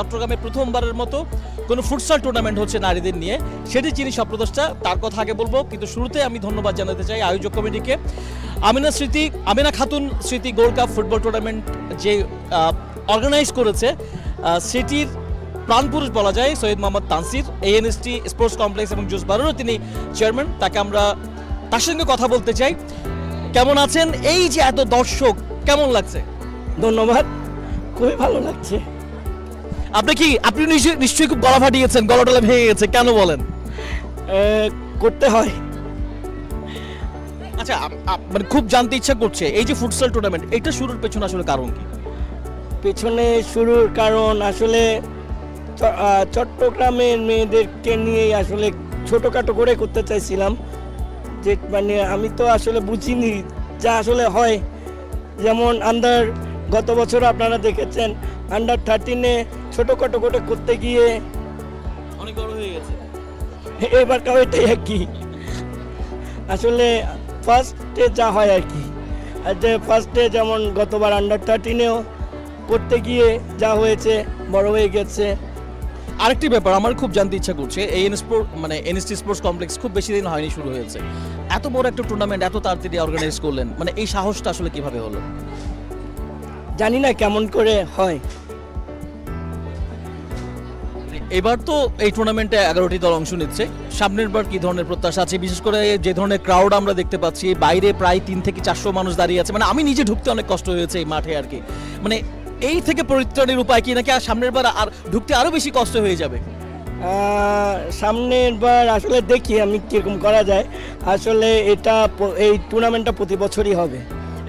চট্টগ্রামে প্রথমবারের মতো কোনো ফুটসাল টুর্নামেন্ট হচ্ছে নারীদের নিয়ে। সেটি যিনি স্বপ্নদোষটা তার কথা আগে বলব, কিন্তু শুরুতে আমি ধন্যবাদ জানাতে চাই আয়োজক কমিটিকে। আমিনা স্মৃতি, আমিনা খাতুন স্মৃতি গোল্ড কাপ ফুটবল টুর্নামেন্ট যে অর্গানাইজ করেছে সেটির প্রাণপুরুষ বলা যায়, Syed Mohammad Tansir. ANST sports complex এবং জুসবারেরও তিনি চেয়ারম্যান তাকে আমরা তার সঙ্গে কথা বলতে চাই। কেমন আছেন? এই যে এত দর্শক, কেমন লাগছে? ধন্যবাদ, খুবই ভালো লাগছে। আপনি কি আপনি নিশ্চয়ই খুব গলা ফাটিয়েছেন গলা টলা ভেঙে গেছে কেন বলেন? করতে হয়। আচ্ছা মানে খুব জানতে ইচ্ছা করছে এই যে ফুটসল টুর্নামেন্ট এটা শুরুর পেছনে আসলে কারণ কি? পেছনে শুরুর কারণ আসলে চট্টগ্রামের মেয়েদেরকে নিয়েই আসলে ছোটোখাটো করে করতে চাইছিলাম। যে মানে আমি তো আসলে বুঝিনি যা আসলে হয়। যেমন আন্ডার গত বছর আপনারা দেখেছেন আন্ডার থার্টিনে ছোটোখাটো করে করতে গিয়ে অনেক বড় হয়ে গেছে। এবার কাউ এটাই আর কি। আসলে ফার্স্টে যা হয় আর কি। যে ফার্স্টে যেমন গতবার আন্ডার থার্টিনেও করতে গিয়ে যা হয়েছে বড় হয়ে গেছে। আরেকটি ব্যাপার আমার খুব জানতে ইচ্ছা করছে এই এন স্পোর্ট মানে এনএসটি স্পোর্টস কমপ্লেক্স খুব বেশি দিন হয়নি শুরু হয়েছে। এত বড় একটা টুর্নামেন্ট এত তাড়াতাড়ি অর্গানাইজ করলেন মানে এই সাহসটা আসলে কীভাবে হলো? জানি না কেমন করে হয়। এবার তো এই টুর্নামেন্টে এগারোটি দল অংশ নিচ্ছে। সামনের বার কি ধরনের প্রত্যাশা আছে? বিশেষ করে যে ধরনের ক্রাউড আমরা দেখতে পাচ্ছি বাইরে প্রায় তিন থেকে চারশো মানুষ দাঁড়িয়ে আছে। মানে আমি নিজে ঢুকতে অনেক কষ্ট হয়েছে এই মাঠে আর কি। মানে এই থেকে পরিত্রাণের উপায় কি? নাকি আর সামনের বার আর ঢুকতে আরও বেশি কষ্ট হয়ে যাবে? সামনের বার আসলে দেখি আমি কীরকম করা যায়। আসলে এটা এই টুর্নামেন্টটা প্রতি বছরই হবে।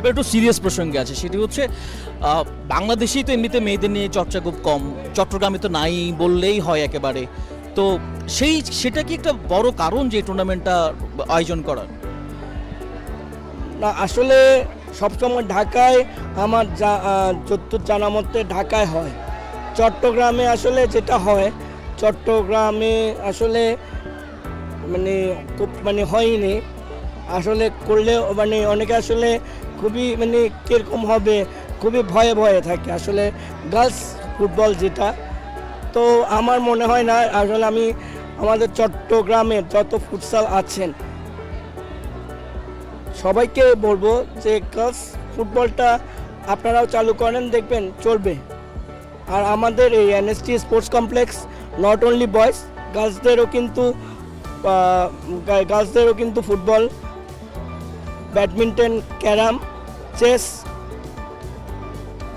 এবার একটু সিরিয়াস প্রসঙ্গে আছে, সেটি হচ্ছে বাংলাদেশেই তো এমনিতে মেয়েদের নিয়ে চর্চা খুব কম, চট্টগ্রামে তো নাই বললেই হয় একেবারে। তো সেই, সেটা কি একটা বড় কারণ যে টুর্নামেন্টটা আয়োজন করার? না, আসলে সবসময় ঢাকায় আমার যা যতদূর জানা মতে ঢাকায় হয়। চট্টগ্রামে আসলে যেটা হয়, চট্টগ্রামে আসলে মানে খুব মানে হয়নি। আসলে করলেও মানে অনেকে আসলে খুবই মানে কীরকম হবে, খুবই ভয়ে ভয়ে থাকে। আসলে গার্লস ফুটবল যেটা, তো আমার মনে হয় না, আসলে আমি আমাদের চট্টগ্রামে যত ফুটসাল আছেন, সবাইকে বলব যে গার্লস ফুটবলটা আপনারাও চালু করেন, দেখবেন চলবে। আর আমাদের এই NST sports complex not only boys গার্লসদেরও কিন্তু গার্লসদেরও কিন্তু ফুটবল ব্যাডমিন্টন, ক্যারাম, চেস,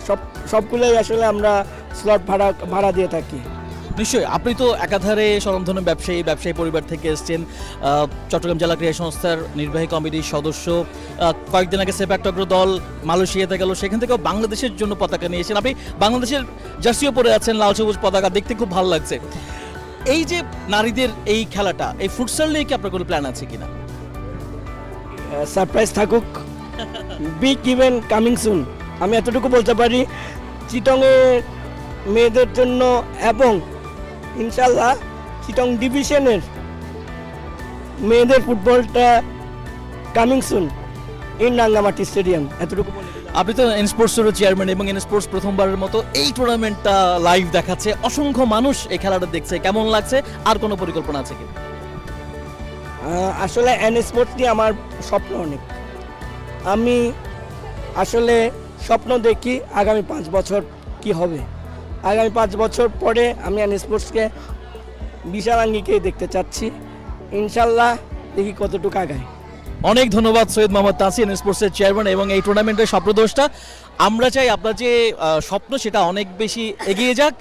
সব, সবগুলোই আসলে আমরা স্লট ভাড়া ভাড়া দিয়ে থাকি। নিশ্চয়ই, আপনি তো একাধারে স্বনামধন্য ব্যবসায়ী ব্যবসায়ী পরিবার থেকে এসছেন চট্টগ্রাম জেলা ক্রীড়া সংস্থার নির্বাহী কমিটির সদস্য কয়েকদিন আগে সেপাকটগ্র দল মালয়েশিয়াতে গেল, সেখান থেকেও বাংলাদেশের জন্য পতাকা নিয়ে এসেছেন। আপনি বাংলাদেশের জার্সিও পরে আছেন, লাল সবুজ পতাকা, দেখতে খুব ভালো লাগছে। এই যে নারীদের এই খেলাটা, এই ফুটসাল নিয়ে কি আপনার কোনো প্ল্যান আছে কিনা? সারপ্রাইজ থাকুক। বিগ ইভেন্ট কামিং সুন আমি এতটুকু বলতে পারি চিটংয়ের মেয়েদের জন্য এবং ইনশাল্লাহ চিটং ডিভিশনের মেয়েদের ফুটবলটা coming soon in Rangamati stadium এতটুকু আপনি তো এন স্পোর্টসেরও চেয়ারম্যান এবং এন স্পোর্টস প্রথমবারের মতো এই টুর্নামেন্টটা লাইভ দেখাচ্ছে। অসংখ্য মানুষ এই খেলাটা দেখছে। কেমন লাগছে? আর কোনো পরিকল্পনা আছে কি? আসলে এন স্পোর্টস নিয়ে আমার স্বপ্ন অনেক। আমি আসলে স্বপ্ন দেখি আগামী পাঁচ বছর কি হবে। আগামী পাঁচ বছর পরে আমি এন স্পোর্টসকে বিশাল আঙ্গিকেই দেখতে চাচ্ছি। ইনশাল্লাহ দেখি কতটুকু আগায়। অনেক ধন্যবাদ সৈয়দ মোহাম্মদ তাসিন স্পোর্টসের চেয়ারম্যান এবং এই টুর্নামেন্টের স্বপ্নদোষটা আমরা চাই আপনার যে স্বপ্ন সেটা অনেক বেশি এগিয়ে যাক।